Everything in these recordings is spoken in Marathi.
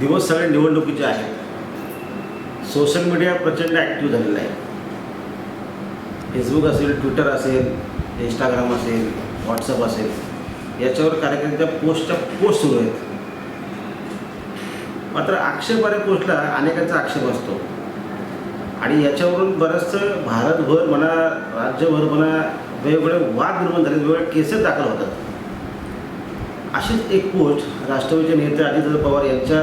दिवस सगळे निवडणुकीचे आहेत. सोशल मीडिया प्रचंड ॲक्टिव्ह झालेला आहे. फेसबुक असेल ट्विटर असेल इंस्टाग्राम असेल व्हॉट्सअप असेल याच्यावर कार्यकर्त्यांच्या पोस्टच्या पोस्ट सुरू आहेत. मात्र आक्षेपारे पोस्टला अनेकांचा आक्षेप असतो. आणि याच्यावरून बरंचसं भारतभर म्हणा राज्यभर म्हणा वेगवेगळे वाद निर्माण झाले वेगवेगळे केसेस दाखल होतात. अशीच एक पोस्ट राष्ट्रवादीचे नेते अजितदादा पवार यांच्या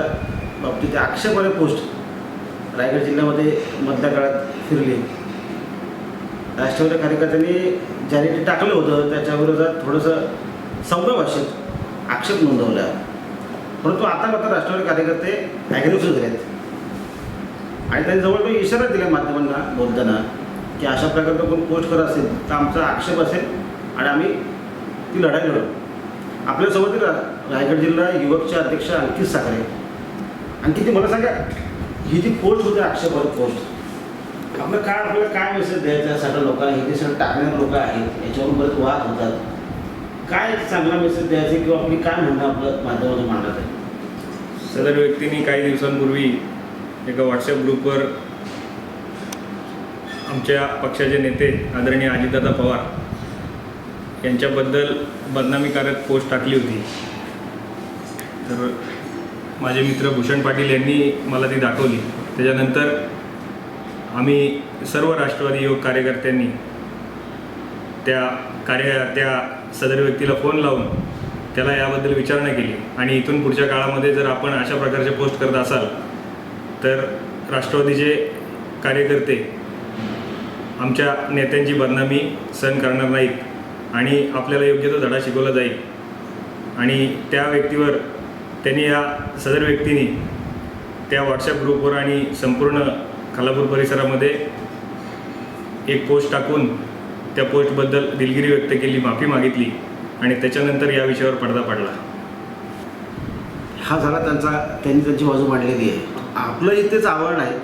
बाबतीत आक्षेपार्ह पोस्ट रायगड जिल्ह्यामध्ये मधल्या काळात फिरली. राष्ट्रवादी कार्यकर्त्यांनी ज्याने टाकलं होतं त्याच्याविरोधात थोडंसं सौम्य भाषेत आक्षेप नोंदवला. परंतु आता मात्र राष्ट्रवादी कार्यकर्ते ॲग्रेसिव्ह झाले आहेत आणि त्यांनी जवळजवळ इशारा दिला माध्यमांना बोलताना की अशा प्रकारचं कोण पोस्ट करत असेल तर आमचा आक्षेप असेल आणि आम्ही ती लढाई लढू. आपल्यासोबत रा रायगड जिल्हा युवकचे अध्यक्ष अंकित साखरे. आणखी किती मला सांगा ही जी पोस्ट होती आक्षेपार्ह पोस्ट आपलं काय आपल्याला काय मेसेज द्यायचा? सगळ्या लोकांना हे जे सगळं टाकणारे लोक आहेत याच्यावरून परत वाद होतात. काय चांगला मेसेज द्यायचा किंवा आपली काय म्हणणं आपलं माध्यमातून मांडत आहे? सदर व्यक्तीने काही दिवसांपूर्वी एका व्हॉट्सअप ग्रुपवर आमच्या पक्षाचे नेते आदरणीय अजितदादा पवार यांच्याबद्दल बदनामीकारक पोस्ट टाकली होती. तर माझे मित्र भूषण पाटील यांनी मला ती दाखवली. त्याच्यानंतर आम्ही सर्व राष्ट्रवादी युवक कार्यकर्त्यांनी त्या कार्य त्या सदर व्यक्तीला फोन लावून त्याला याबद्दल विचारणा केली. आणि इथून पुढच्या काळामध्ये जर आपण अशा प्रकारचे पोस्ट करत असाल तर राष्ट्रवादीचे कार्यकर्ते आमच्या नेत्यांची बदनामी सहन करणार नाहीत आणि आपल्याला योग्य तो धडा शिकवला जाईल. आणि त्या व्यक्तीवर त्यांनी या सदर व्यक्तीने त्या व्हॉट्सॲप ग्रुपवर आणि संपूर्ण खालापूर परिसरामध्ये एक पोस्ट टाकून त्या पोस्टबद्दल दिलगिरी व्यक्त केली माफी मागितली आणि त्याच्यानंतर या विषयावर पडदा पडला. हा झाला त्यांचा त्यांनी त्यांची बाजू मांडलेली आहे. आपलं इथेच आवड आहे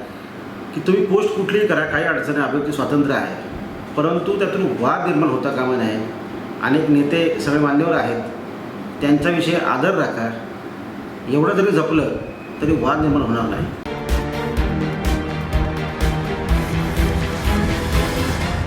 की तुम्ही पोस्ट कुठलीही करा काही अडचणी अभिव्यक्ती स्वातंत्र्य आहे. परंतु त्यातून वाद निर्माण होता कामा नये. अनेक नेते सगळे मान्यवर आहेत. त्यांच्याविषयी आदर राखा. एवढं जरी जपलं तरी वाद निर्माण होणार नाही.